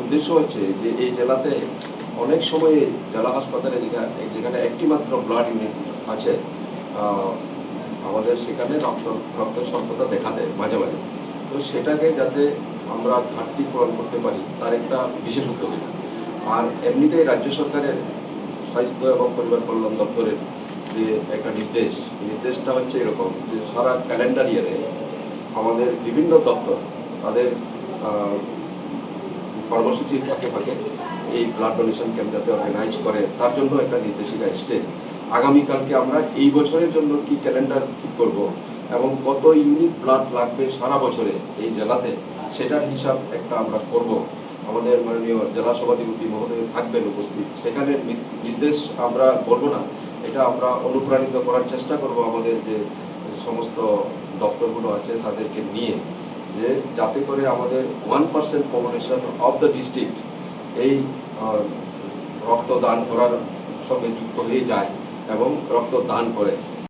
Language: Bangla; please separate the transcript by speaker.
Speaker 1: উদ্দেশ্য হচ্ছে যে এই জেলাতে অনেক সময় জেলা হাসপাতালে যেখানে একটি মাত্র ব্লাড ইউনিট আছে আমাদের সেখানে রক্ত রক্ত স্বল্পতা দেখা দেয় মাঝে মাঝে। তো সেটাকে যাতে আমরা ঘাটতি পূরণ করতে পারি, তার একটা বিশেষ উদ্যোগ আর এমনিতেই রাজ্য সরকারের স্বাস্থ্য এবং পরিবার কল্যাণ দপ্তরের যে একটা নির্দেশ নির্দেশটা হচ্ছে এরকম যে সারা ক্যালেন্ডার ইয়ারে আমাদের বিভিন্ন দপ্তর, তাদের কর্মসূচির ফাঁকে ফাঁকে এই ব্লাড ডোনেশন ক্যাম্প যাতে অর্গানাইজ করে, তার জন্য একটা নির্দেশিকা এসছে। আগামীকালকে আমরা এই বছরের জন্য কি ক্যালেন্ডার ঠিক করব এবং কত ইউনিট ব্লাড লাগবে সারা বছরে এই জেলাতে, সেটার হিসাব একটা আমরা করব। আমাদের মাননীয় জেলা সভাধিপতি মহোদয় থাকবেন উপস্থিত। সেখানে নির্দেশ আমরা বলব না, এটা আমরা অনুপ্রাণিত করার চেষ্টা করব আমাদের যে সমস্ত দপ্তরগুলো আছে তাদেরকে নিয়ে যে যাতে করে আমাদের one percent population of the district এই রক্ত রক্তদান করার সঙ্গে যুক্ত হয়ে যায় এবং রক্তদান করে।